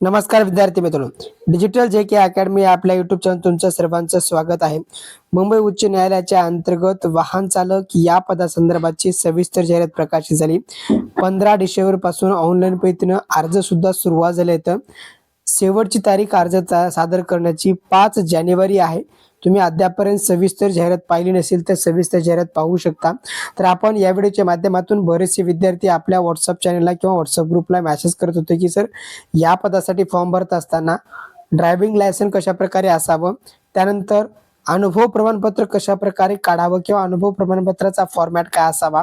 नमस्कार विद्यार्थी मित्रांनो. डिजिटल जे के अकॅडमी आपल्या युट्यूब चॅनल तुमचं सर्वांचं स्वागत आहे. मुंबई उच्च न्यायालयाच्या अंतर्गत वाहन चालक या पदासंदर्भाची सविस्तर जाहिरात प्रकाशित झाली. पंधरा डिसेंबरपासून ऑनलाईन पद्धतीनं अर्ज सुद्धा सुरुवात झाले आहेत शेवटची तारीख अर्ज चा- सादर करण्याची पाच जानेवारी आहे. तुम्ही अद्यापर्यंत सविस्तर जाहिरात पाहिली नसेल तर सविस्तर जाहिरात पाहू शकता. तर आपण या व्हिडिओच्या माध्यमातून बरेचसे विद्यार्थी आपल्या व्हॉट्सअप चॅनलला किंवा व्हॉट्सअप ग्रुपला मेसेज करत होते की सर या पदासाठी फॉर्म भरत असताना ड्रायव्हिंग लायसन कशा प्रकारे असावं? त्यानंतर अनुभव प्रमाणपत्र कशा प्रकारे काढावं किंवा अनुभव प्रमाणपत्राचा फॉर्मॅट काय असावा?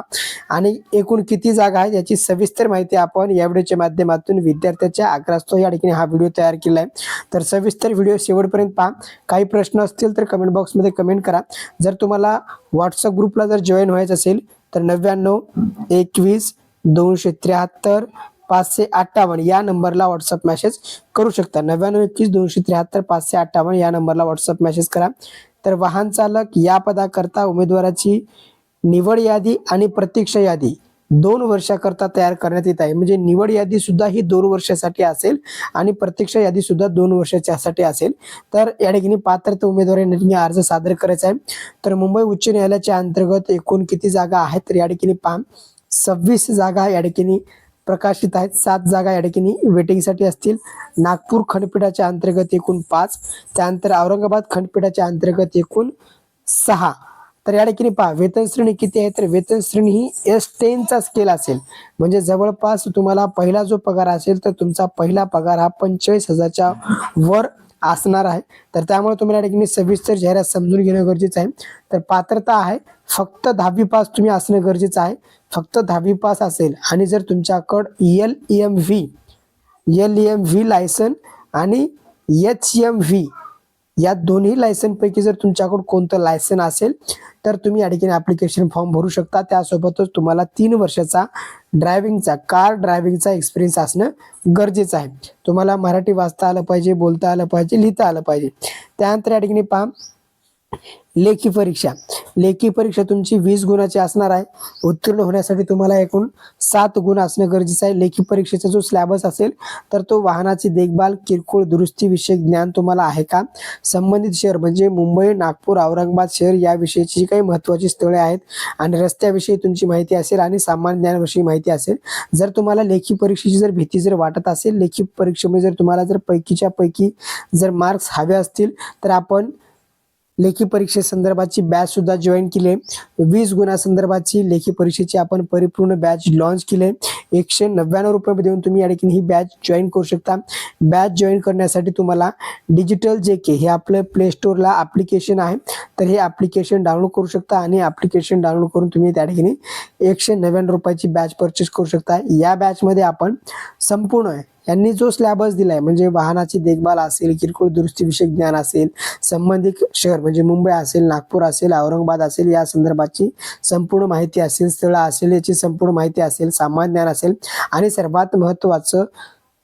आणि एकूण किती जागा आहेत याची सविस्तर माहिती आपण या व्हिडिओच्या माध्यमातून विद्यार्थ्याच्या आग्रहास्तव या ठिकाणी हा व्हिडिओ तयार केला आहे. तर सविस्तर व्हिडिओ शेवटपर्यंत पहा. काही प्रश्न असतील तर कमेंट बॉक्समध्ये कमेंट करा. जर तुम्हाला व्हॉट्सअप ग्रुपला जर जॉईन व्हायचं असेल तर नव्याण्णव एकवीस दोनशे त्र्याहत्तर पाचशे अठ्ठावन्न या नंबरला व्हॉट्सअप मेसेज करू शकता. नव्याण्णव एकवीस दोनशे त्र्याहत्तर पाचशे अठ्ठावन्न या नंबरला व्हॉट्सअप मेसेज करा. तर वाहन चालक या पदाकरता उमेदवाराची निवड यादी आणि प्रतीक्षा यादी दोन वर्षाकरता तयार करण्यात येत आहे. म्हणजे निवड यादी सुद्धा ही दोन वर्षासाठी असेल आणि प्रतीक्षा यादी सुद्धा दोन वर्षाच्यासाठी असेल. तर या ठिकाणी पात्रता उमेदवारांनी ठिकाणी अर्ज सादर करायचा आहे. तर मुंबई उच्च न्यायालयाच्या अंतर्गत एकूण किती जागा आहेत तर या ठिकाणी पहा. सव्वीस जागा या ठिकाणी प्रकाशित आहेत. सात जागा या ठिकाणी वेटिंगसाठी असतील. नागपूर खंडपीठाच्या अंतर्गत एकूण पाच. त्यानंतर औरंगाबाद खंडपीठाच्या अंतर्गत एकूण सहा. तर या ठिकाणी पहा वेतन श्रेणी किती आहे? तर वेतन श्रेणी ही एस टेनचा स्केल असेल. म्हणजे जवळपास तुम्हाला पहिला जो पगार असेल तर तुमचा पहिला पगार हा पंचेचाळीस हजारच्या वर असणार आहे. तर त्यामुळे तुम्हाला या ठिकाणी सविस्तर जाहिरात समजून घेणं गरजेचं आहे. तर पात्रता आहे फक्त दहावी पास तुम्ही असणं गरजेचं आहे. फक्त दहावी पास असेल आणि जर तुमच्याकडं L M V L M V licence आणि एच एम व्ही या दोन्ही लायसनपैकी जर तुमच्याकडं कोणतं लायसन असेल तर तुम्ही या ठिकाणी ॲप्लिकेशन फॉर्म भरू शकता. त्यासोबतच तुम्हाला तीन वर्षाचा ड्रायव्हिंगचा कार ड्रायव्हिंगचा एक्सपिरियन्स असणं गरजेचं आहे. तुम्हाला मराठी वाचता आलं पाहिजे बोलता आलं पाहिजे लिहिता आलं पाहिजे. त्यानंतर या ठिकाणी पहा लेखी परीक्षा. लेखी परीक्षा तुमची वीस गुणाची असणार आहे. उत्तीर्ण होण्यासाठी तुम्हाला एकूण सात गुण असणं गरजेचं आहे. लेखी परीक्षेचा जो स्लॅबस असेल तर तो वाहनाची देखभाल किरकोळ दुरुस्ती विषयक ज्ञान तुम्हाला आहे का? संबंधित शहर म्हणजे मुंबई नागपूर औरंगाबाद शहर याविषयीची जी काही महत्त्वाची स्थळे आहेत आणि रस्त्याविषयी तुमची माहिती असेल आणि सामान्य ज्ञानाविषयी माहिती असेल जर तुम्हाला लेखी परीक्षेची जर भीती जर वाटत असेल लेखी परीक्षेमध्ये जर तुम्हाला जर पैकीच्या पैकी जर मार्क्स हवे असतील तर आपण लेखी परीक्षे संदर्भाची बॅच सुद्धा जॉईन केली आहे. वीस गुणासंदर्भाची लेखी परीक्षेची आपण परिपूर्ण बॅच लॉन्च केली आहे. एकशे नव्याण्णव रुपये देऊन तुम्ही या ठिकाणी ही बॅच जॉईन करू शकता. बॅच जॉईन करण्यासाठी तुम्हाला डिजिटल जे के हे आपलं प्ले स्टोरला ॲप्लिकेशन आहे. तर हे ॲप्लिकेशन डाउनलोड करू शकता आणि ॲप्लिकेशन डाउनलोड करून तुम्ही त्या ठिकाणी एकशे नव्याण्णव रुपयाची बॅच परचेस करू शकता. या बॅचमध्ये आपण संपूर्ण यांनी जो स्लॅबस दिलाय म्हणजे वाहनाची देखभाल असेल किरकोळ दुरुस्ती विषयक ज्ञान असेल संबंधित शहर म्हणजे मुंबई असेल नागपूर असेल औरंगाबाद असेल या संदर्भाची संपूर्ण माहिती असेल स्थळं असेल याची संपूर्ण माहिती असेल सामान्य ज्ञान असेल आणि सर्वात महत्त्वाचं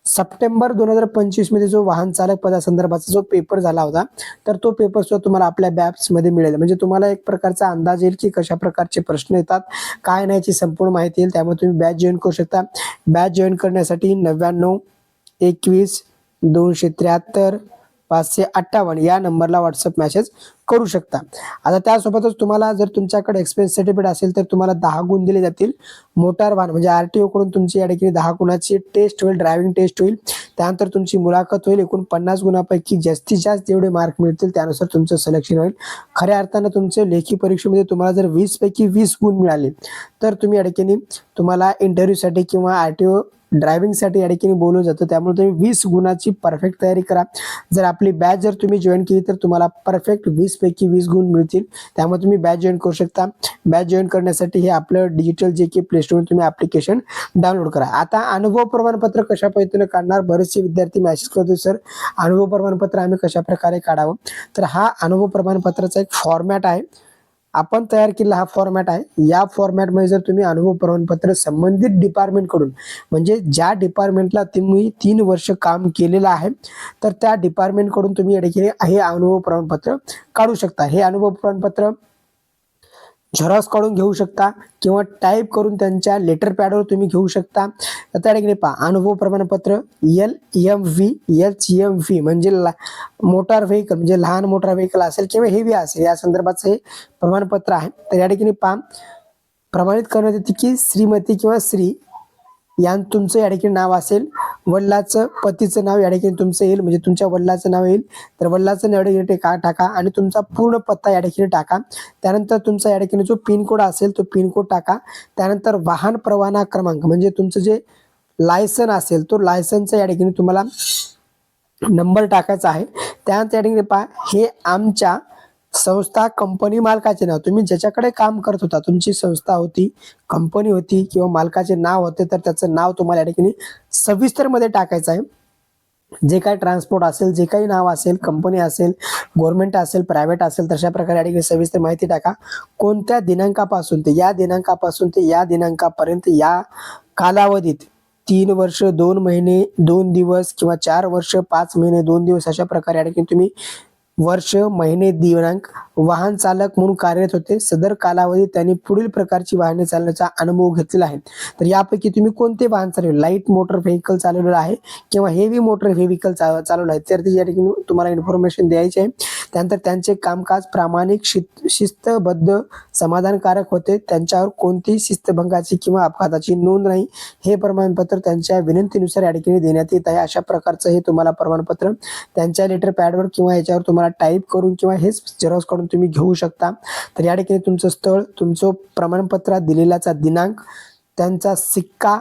सप्टेंबर दोन हजार पंचवीसमध्ये जो वाहन चालक पदासंदर्भाचा जो पेपर झाला होता तर तो पेपर सुद्धा तुम्हाला आपल्या बॅप्समध्ये मिळेल. म्हणजे तुम्हाला एक प्रकारचा अंदाज येईल की कशा प्रकारचे प्रश्न येतात काय नाही याची संपूर्ण माहिती येईल. त्यामुळे तुम्ही बॅच जॉईन करू शकता. बॅच जॉईन करण्यासाठी नव्याण्णव एकवीस दोनशे त्र्याहत्तर पाचशे अठ्ठावन्न या नंबरला व्हॉट्सअप मेसेज करू शकता. आता त्यासोबतच तुम्हाला जर तुमच्याकडे एक्सपिरियन्स सर्टिफिकेट असेल तर तुम्हाला दहा गुण दिले जातील. मोटार वाहन म्हणजे आर टी ओकडून तुमची या ठिकाणी दहा गुणाची टेस्ट होईल ड्रायव्हिंग टेस्ट होईल. त्यानंतर तुमची मुलाखत होईल एकूण पन्नास गुणापैकी जास्तीत जास्त जेवढे मार्क मिळतील त्यानुसार तुमचं सिलेक्शन होईल. खऱ्या अर्थानं तुमचं लेखी परीक्षेमध्ये तुम्हाला जर वीसपैकी वीस गुण मिळाले तर तुम्ही या ठिकाणी तुम्हाला इंटरव्ह्यूसाठी किंवा आर टी ओ ड्रायव्हिंगसाठी या ठिकाणी बोलवलं जातं. त्यामुळे तुम्ही वीस गुणाची परफेक्ट तयारी करा. जर आपली बॅच जर तुम्ही जॉईन केली तर तुम्हाला परफेक्ट वीस पैकी वीस गुण मिळतील. त्यामुळे तुम्ही बॅच जॉईन करू शकता. बॅच जॉईन करण्यासाठी हे आपलं डिजिटल जे के प्लेस्टोर तुम्ही ॲप्लिकेशन डाउनलोड करा. आता अनुभव प्रमाणपत्र कशा पद्धतीने काढणार? बरेचसे विद्यार्थी मॅसेज करतो सर अनुभव प्रमाणपत्र आम्ही कशा प्रकारे काढावं? तर हा अनुभव प्रमाणपत्राचा एक फॉर्मॅट आहे. आपण तयार केलेला हा फॉर्मॅट आहे. या फॉर्मॅटमध्ये जर तुम्ही अनुभव प्रमाणपत्र संबंधित डिपार्टमेंटकडून म्हणजे ज्या डिपार्टमेंटला तुम्ही तीन वर्ष काम केलेलं आहे तर त्या डिपार्टमेंटकडून तुम्ही या ठिकाणी हे अनुभव प्रमाणपत्र काढू शकता. हे अनुभव प्रमाणपत्र झेरॉक्स काढून घेऊ शकता किंवा टाईप करून त्यांच्या लेटर पॅडवर तुम्ही घेऊ शकता. तर त्या ठिकाणी पहा अनुभव प्रमाणपत्र L M V H M V म्हणजे ला मोटार व्हेकल म्हणजे लहान मोटार व्हेकल असेल किंवा हेवी असेल या संदर्भाचं हे प्रमाणपत्र आहे. तर या ठिकाणी पहा प्रमाणित करण्यात येते की श्रीमती किंवा श्री यां तुमचं या ठिकाणी नाव असेल. वडिलाचं पतीचं नाव या ठिकाणी तुमचं येईल. म्हणजे तुमच्या वडिलाचं नाव येईल. तर वडिलाचं नाव या ठिकाणी टाका आणि तुमचा पूर्ण पत्ता या ठिकाणी टाका. त्यानंतर तुमचा या ठिकाणी जो पिनकोड असेल तो पिनकोड टाका. त्यानंतर वाहन परवाना क्रमांक म्हणजे तुमचं जे लायसन असेल तो लायसनचा या ठिकाणी तुम्हाला नंबर टाकायचा आहे. त्यानंतर या ठिकाणी पहा हे आमच्या संस्था कंपनी मालकाचे नाव. तुम्ही ज्याच्याकडे काम करत होता तुमची संस्था होती कंपनी होती किंवा मालकाचे नाव होते तर त्याचं नाव तुम्हाला या ठिकाणी सविस्तरमध्ये टाकायचं आहे. जे काही ट्रान्सपोर्ट असेल जे काही नाव असेल कंपनी असेल गव्हर्नमेंट असेल प्रायव्हेट असेल तशा प्रकारे या ठिकाणी सविस्तर माहिती टाका. कोणत्या दिनांकापासून ते या दिनांकापासून ते या दिनांकापर्यंत या कालावधीत तीन वर्ष दोन महिने दोन दिवस किंवा चार वर्ष पाच महिने दोन दिवस अशा प्रकारे या ठिकाणी तुम्ही वर्ष महिने दिनांक वाहन चालक म्हणून कार्यरत होते. सदर कालावधीत त्यांनी पुढील प्रकारची वाहने चालवण्याचा अनुभव घेतलेला आहे. तर यापैकी तुम्ही कोणते वाहन चालवले? लाइट मोटर व्हेकल चालवलेलं आहे किंवा हेवी मोटर व्हेकल चालवलं आहे? तर त्याच्या या ठिकाणी तुम्हाला इन्फॉर्मेशन द्यायची आहे. त्यानंतर त्यांचे कामकाज प्रामाणिक शित शिस्तबद्ध समाधानकारक होते. त्यांच्यावर कोणतीही शिस्तभंगाची किंवा अपघाताची नोंद नाही. हे प्रमाणपत्र त्यांच्या विनंतीनुसार या ठिकाणी देण्यात येत आहे. अशा प्रकारचं हे तुम्हाला प्रमाणपत्र त्यांच्या लेटर पॅडवर किंवा याच्यावर तुम्हाला टाईप करून किंवा हेच झेरॉक्स काढून तुम्ही घेऊ शकता. तर या ठिकाणी तुमचं स्थळ तुमचं प्रमाणपत्रात दिलेल्याचा दिनांक त्यांचा सिक्का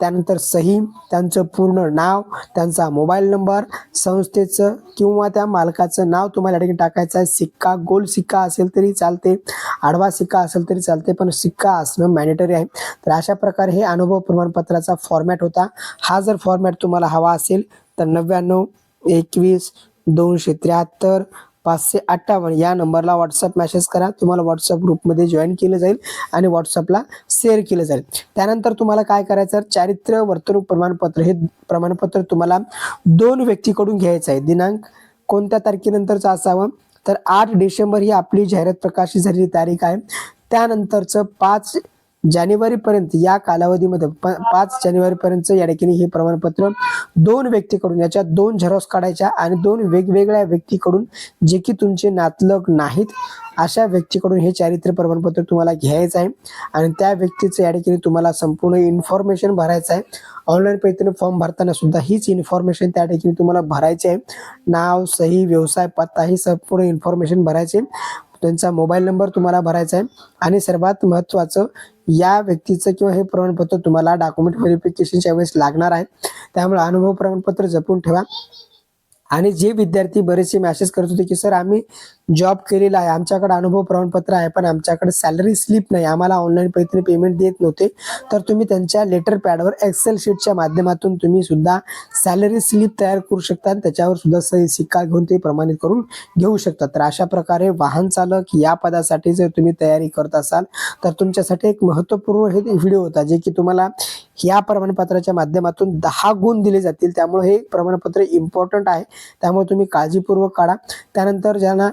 त्यानंतर सही त्यांचं पूर्ण नाव त्यांचा मोबाईल नंबर संस्थेचं किंवा त्या मालकाचं नाव तुम्हाला या ठिकाणी टाकायचं आहे. सिक्का गोल सिक्का असेल तरी चालते आडवा सिक्का असेल तरी चालते पण सिक्का असणं मॅनेटरी आहे. तर अशा प्रकारे हे अनुभव प्रमाणपत्राचा फॉर्मॅट होता. हा जर फॉर्मॅट तुम्हाला हवा असेल तर नव्याण्णव एकवीस दोनशे त्र्याहत्तर पाचशे अठ्ठावन्न या नंबरला व्हॉट्सअप मेसेज करा. तुम्हाला व्हॉट्सअप ग्रुपमध्ये जॉईन केलं जाईल आणि व्हॉट्सअपला शेअर केलं जाईल. त्यानंतर तुम्हाला काय करायचं चारित्र्य वर्तणूक प्रमाणपत्र. हे प्रमाणपत्र तुम्हाला दोन व्यक्तीकडून घ्यायचं आहे. दिनांक कोणत्या तारखेनंतरचं असावं? तर आठ डिसेंबर ही आपली जाहिरात प्रकाशित झालेली तारीख आहे. त्यानंतरचं पाच जानेवारीपर्यंत या कालावधीमध्ये प पाच जानेवारीपर्यंत या ठिकाणी हे प्रमाणपत्र दोन व्यक्तीकडून याच्यात दोन झेरॉक्स काढायच्या आणि दोन वेगवेगळ्या व्यक्तीकडून जे की तुमचे नातलग नाहीत अशा व्यक्तीकडून हे चारित्र्य प्रमाणपत्र तुम्हाला घ्यायचं आहे. आणि त्या व्यक्तीचं या ठिकाणी तुम्हाला संपूर्ण इन्फॉर्मेशन भरायचं आहे. ऑनलाईन पद्धतीने फॉर्म भरताना सुद्धा हीच इन्फॉर्मेशन त्या ठिकाणी तुम्हाला भरायची आहे. नाव सही व्यवसाय पत्ता ही संपूर्ण इन्फॉर्मेशन भरायची त्यांचा मोबाईल नंबर तुम्हाला भरायचा आहे. आणि सर्वात महत्त्वाचं या व्यक्तीचं किंवा हे प्रमाणपत्र तुम्हाला डॉक्युमेंट व्हेरिफिकेशनच्या वेळेस लागणार आहे. त्यामुळे अनुभव प्रमाणपत्र जपून ठेवा. आणि जे विद्यार्थी बरेचसे मॅसेज करत होते की सर आम्ही जॉब केलेला आहे. आमच्याकडे अनुभव प्रमाणपत्र आहे पण आमच्याकडे सॅलरी स्लिप नाही. आम्हाला ऑनलाईन पद्धतीने पेमेंट देत नव्हते. तर तुम्ही त्यांच्या लेटर पॅडवर एक्सेल शीटच्या माध्यमातून तुम्ही सुद्धा सॅलरी स्लिप तयार करू शकता आणि त्याच्यावर सुद्धा सही सिक्का घेऊन ते प्रमाणित करून घेऊ शकता. तर अशा प्रकारे वाहन चालक या पदासाठी जर तुम्ही तयारी करत असाल तर तुमच्यासाठी एक महत्त्वपूर्ण हे व्हिडिओ होता जे की तुम्हाला या प्रमाणपत्राच्या माध्यमातून दहा गुण दिले जातील. त्यामुळे हे प्रमाणपत्र इम्पॉर्टंट आहे. त्यामुळे तुम्ही काळजीपूर्वक काढा. त्यानंतर ज्यांना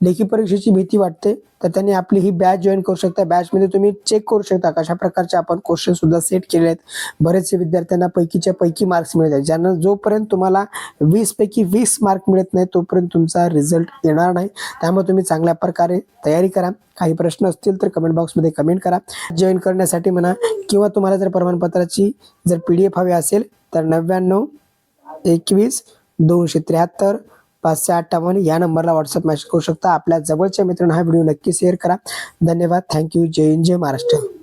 लेखी परीक्षेची भीती वाटते तर त्यांनी आपली ही बॅच जॉईन करू शकता. बॅचमध्ये तुम्ही चेक करू शकता कशा प्रकारचे आपण क्वेश्चन सुद्धा सेट केले आहेत. बरेचसे विद्यार्थ्यांना पैकीच्या पैकी मार्क्स मिळत आहेत. ज्यांना जोपर्यंत तुम्हाला वीस पैकी वीस मार्क मिळत नाही तोपर्यंत तुमचा रिझल्ट येणार नाही. त्यामुळे तुम्ही चांगल्या प्रकारे तयारी करा. काही प्रश्न असतील तर कमेंट बॉक्समध्ये कमेंट करा. जॉईन करण्यासाठी म्हणा किंवा तुम्हाला जर प्रमाणपत्राची जर पी डी एफ हवी असेल तर नव्याण्णव एकवीस दोनशे त्र्याहत्तर पाचशे अठ्ठावन्न या नंबरला व्हॉट्सअप मॅसेज करू शकता. आपल्या जवळच्या मित्रांना हा व्हिडिओ नक्की शेअर करा. धन्यवाद. थँक्यू जय हिंद जय महाराष्ट्र.